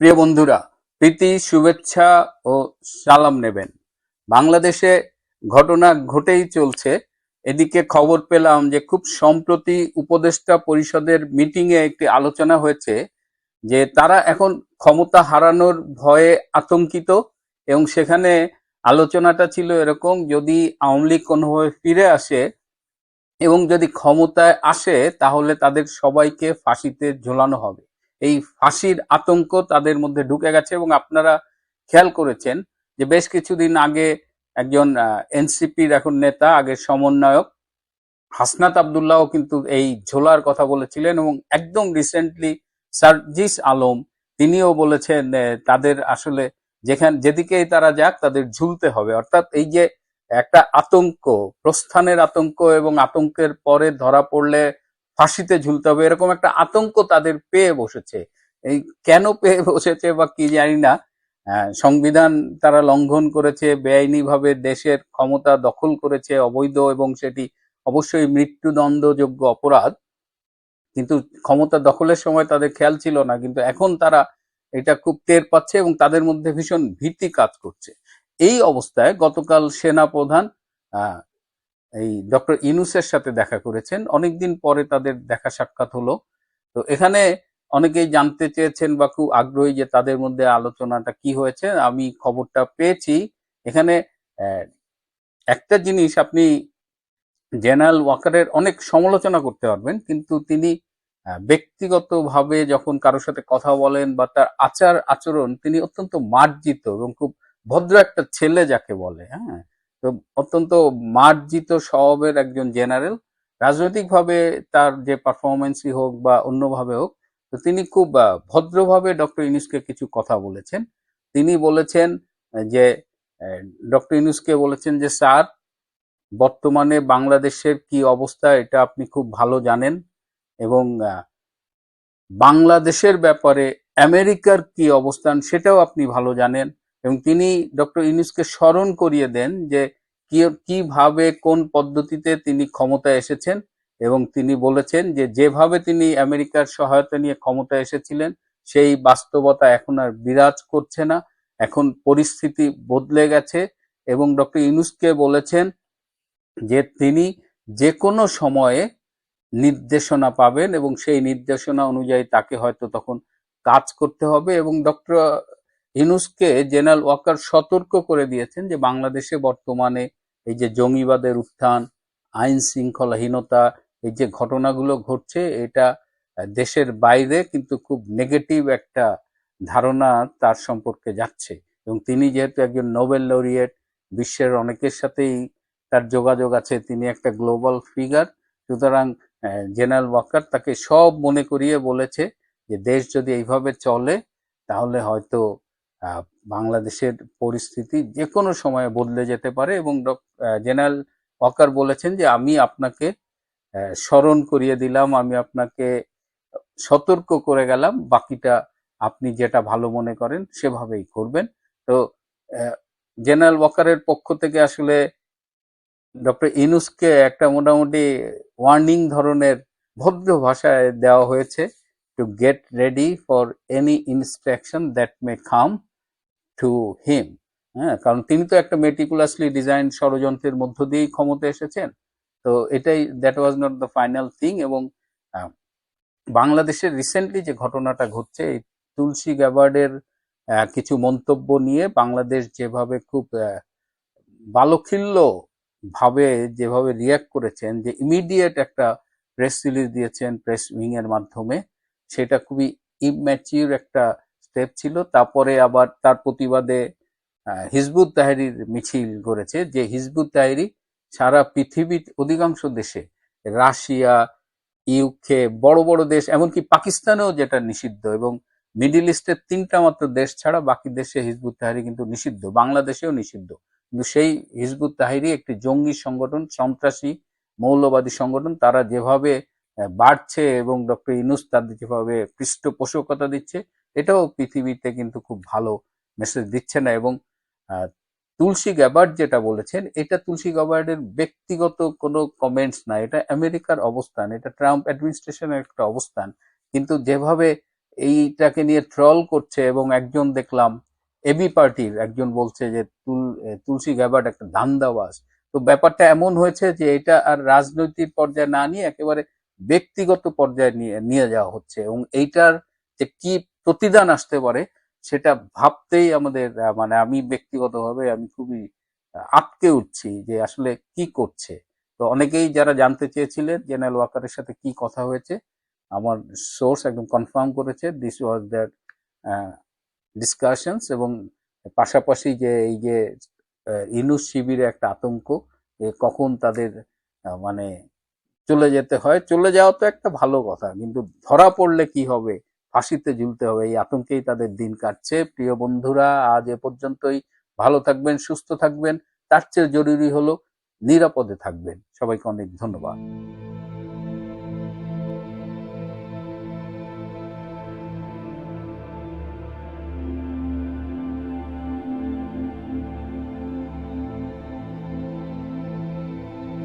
প্রিয় বন্ধুরা, প্রীতি, শুভেচ্ছা ও সালাম নেবেন। বাংলাদেশে ঘটনা ঘটেই চলছে। এদিকে খবর পেলাম যে খুব সম্প্রতি উপদেষ্টা পরিষদের মিটিং এ একটি আলোচনা হয়েছে যে তারা এখন ক্ষমতা হারানোর ভয়ে আতঙ্কিত এবং সেখানে আলোচনাটা ছিল এরকম, যদি আওয়ামী লীগ কোনোভাবে ফিরে আসে এবং যদি ক্ষমতায় আসে, তাহলে তাদের সবাইকে ফাঁসিতে ঝোলানো হবে। এই ফাঁসির আতঙ্ক তাদের মধ্যে ঢুকে গেছে এবং আপনারা খেয়াল করেছেন যে বেশ কিছুদিন আগে একজন এনসিপির এখন নেতা আগের সমন্বয়ক, হাসনাত আবদুল্লাহ কিন্তু এই ঝোলার কথা বলেছিলেন এবং একদম রিসেন্টলি সার্জিস আলম, তিনিও বলেছেন তাদের আসলে যেখান, যেদিকেই তারা যাক তাদের ঝুলতে হবে। অর্থাৎ এই যে একটা আতঙ্ক, প্রস্থানের আতঙ্ক এবং আতঙ্কের পরে ধরা পড়লে ফাঁসিতে ঝুলতে হবে, এরকম একটা আতঙ্ক তাদের পেয়ে বসেছে। এই কেন পেয়ে বসেছে বা কি জানি না সংবিধান তারা লঙ্ঘন করেছে, বেআইনিভাবে দেশের ক্ষমতা দখল করেছে, অবৈধ এবং সেটি অবশ্যই মৃত্যুদণ্ডযোগ্য অপরাধ। কিন্তু ক্ষমতা দখলের সময় তাদের খেয়াল ছিল না, কিন্তু এখন তারা এটা খুব টের পাচ্ছে এবং তাদের মধ্যে ভীষণ ভীতি কাজ করছে। এই অবস্থায় গতকাল সেনা প্রধান এই ডক্টর ইনুসের সাথে দেখা করেছেন। অনেকদিন পরে তাদের দেখা সাক্ষাৎ হলো। তো এখানে অনেকেই জানতে চেয়েছেন বা খুব আগ্রহী যে তাদের মধ্যে আলোচনাটা কি হয়েছে। আমি খবরটা পেয়েছি। এখানে একটা জিনিস আপনি জেনারেল ওয়াকারের অনেক সমালোচনা করতে পারবেন, কিন্তু তিনি ব্যক্তিগতভাবে যখন কারোর সাথে কথা বলেন বা তার আচার আচরণ তিনি অত্যন্ত মার্জিত এবং খুব ভদ্র একটা ছেলে যাকে বলে হ্যাঁ? তো অত্যন্ত মার্জিত স্বভাবের একজন জেনারেল। রাজনৈতিকভাবে তার যে পারফরমেন্সই হোক বা অন্যভাবে হোক, তো তিনি খুব ভদ্রভাবে ডক্টর ইউনুসকে কিছু কথা বলেছেন। তিনি বলেছেন যে ডক্টর ইউনুসকে বলেছেন যে, স্যার, বর্তমানে বাংলাদেশের কি অবস্থা এটা আপনি খুব ভালো জানেন এবং বাংলাদেশের ব্যাপারে আমেরিকার কি অবস্থান সেটাও আপনি ভালো জানেন। এবং তিনি ডক্টর ইউনুসকে স্মরণ করিয়ে দেন যে কীভাবে, কোন পদ্ধতিতে তিনি ক্ষমতায় এসেছেন এবং তিনি বলেছেন যে যেভাবে তিনি আমেরিকার সহায়তা নিয়ে ক্ষমতায় এসেছিলেন, সেই বাস্তবতা এখন আর বিরাজ করছে না। এখন পরিস্থিতি বদলে গেছে এবং ডক্টর ইউনুসকে বলেছেন যে তিনি যে কোনো সময়ে নির্দেশনা পাবেন এবং সেই নির্দেশনা অনুযায়ী তাকে হয়তো তখন কাজ করতে হবে এবং ডক্টর ইনুসকে জেনারেল ওয়াকার সতর্ক করে দিয়েছেন যে বাংলাদেশে বর্তমানে এই যে জঙ্গিবাদের উত্থান, আইন শৃঙ্খলাহীনতা, এই যে ঘটনাগুলো ঘটছে, এটা দেশের বাইরে কিন্তু খুব নেগেটিভ একটা ধারণা তার সম্পর্কে যাচ্ছে। এবং তিনি যেহেতু একজন নোবেল লরিয়েট বিশ্বের অনেকের সাথেই তার যোগাযোগ আছে, তিনি একটা গ্লোবাল ফিগার সুতরাং জেনারেল ওয়াকার তাকে সব মনে করিয়ে বলেছে যে দেশ যদি এইভাবে চলে, তাহলে হয়তো বাংলাদেশের পরিস্থিতি যে কোনো সময়ে বদলে যেতে পারে এবং জেনারেল ওয়াকার বলেছেন যে আমি আপনাকে স্মরণ করিয়ে দিলাম, আমি আপনাকে সতর্ক করে গেলাম, বাকিটা আপনি যেটা ভালো মনে করেন সেভাবেই করবেন। তো জেনারেল ওয়াকারের পক্ষ থেকে আসলে ডক্টর ইনুসকে একটা মোটামুটি ওয়ার্নিং ধরনের ভদ্র ভাষায় দেওয়া হয়েছে to get ready for any instruction that may come to him হ্যাঁ? কারণ তিনি তো একটা মেটিকুলাসলি ডিজাইন ষড়যন্ত্রের মধ্য দিয়েই ক্ষমতা এসেছেন। তো এটাই that was not the final thing এবং বাংলাদেশের রিসেন্টলি যে ঘটনাটা ঘটছে, এই তুলসী গ্যাবার্ডের কিছু মন্তব্য নিয়ে বাংলাদেশ যেভাবে খুব বালখিল্য ভাবে যেভাবে রিয়াক্ট করেছেন, যে ইমিডিয়েট একটা প্রেস রিলিজ দিয়েছেন প্রেস উইং এর মাধ্যমে, সেটা খুবই ইম্যাচিউর একটা স্টেপ ছিল। তারপরে আবার তার প্রতিবাদে হিজবুত তাহেরির মিছিল করেছে, যে হিজবুত তাহেরি সারা পৃথিবীর অধিকাংশ দেশে রাশিয়া ইউকে বড় বড় দেশ, এমনকি পাকিস্তানেও যেটা নিষিদ্ধ এবং মিডিল ইস্টের তিনটা মাত্র দেশ ছাড়া বাকি দেশে হিজবুত তাহারি কিন্তু নিষিদ্ধ, বাংলাদেশেও নিষিদ্ধ। কিন্তু সেই হিজবুত তাহিরি একটি জঙ্গি সংগঠন, সন্ত্রাসী, মৌলবাদী সংগঠন, তারা যেভাবে বাড়ছে এবং ডক্টর ইনুস তাদের যেভাবে পৃষ্ঠপোষকতা দিচ্ছে এটাও পৃথিবীতে কিন্তু খুব ভালো মেসেজ দিচ্ছে না এবং তুলসী গ্যাবার্ড যেটা বলেছেন, এটা তুলসী গ্যাবার্ডের ব্যক্তিগত কোনো কমেন্টস না, এটা আমেরিকার অবস্থান, এটা ট্রাম্প অ্যাডমিনিস্ট্রেশনের একটা অবস্থান। কিন্তু যেভাবে এইটাকে নিয়ে ট্রল করছে এবং একজন দেখলাম এবি পার্টির একজন বলছে যে, তুল তুলসী গ্যাবার্ড একটা ধান্দাবাজ। তো ব্যাপারটা এমন হয়েছে যে, এটা আর রাজনৈতিক পর্যায়ে না নিয়ে একেবারে ব্যক্তিগত পর্যায়ে নিয়ে নিয়ে যাওয়া হচ্ছে এবং এইটার যে কি প্রতিদান আসতে পারে, সেটা ভাবতেই আমাদের মানে আমি ব্যক্তিগতভাবে আমি খুবই আটকে উঠছি যে আসলে কি করছে। তো অনেকেই যারা জানতে চেয়েছিলেন জেনারেল ওয়াকারের সাথে কি কথা হয়েছে, আমার সোর্স একদম কনফার্ম করেছে দিস ওয়াজ দ্যাট ডিসকাশনস এবং পাশাপাশি যে এই যে ইনুস শিবিরে একটা আতঙ্ক কখন তাদের মানে চলে যেতে হয়। চলে যাওয়া তো একটা ভালো কথা, কিন্তু ধরা পড়লে কি হবে? ফাঁসিতে ঝুলতে হবে, এই আতঙ্কেই তাদের দিন কাটছে। প্রিয় বন্ধুরা, আজ এ পর্যন্তই। ভালো থাকবেন, সুস্থ থাকবেন, তার চেয়ে জরুরি হলো নিরাপদে থাকবেন। সবাইকে অনেক ধন্যবাদ।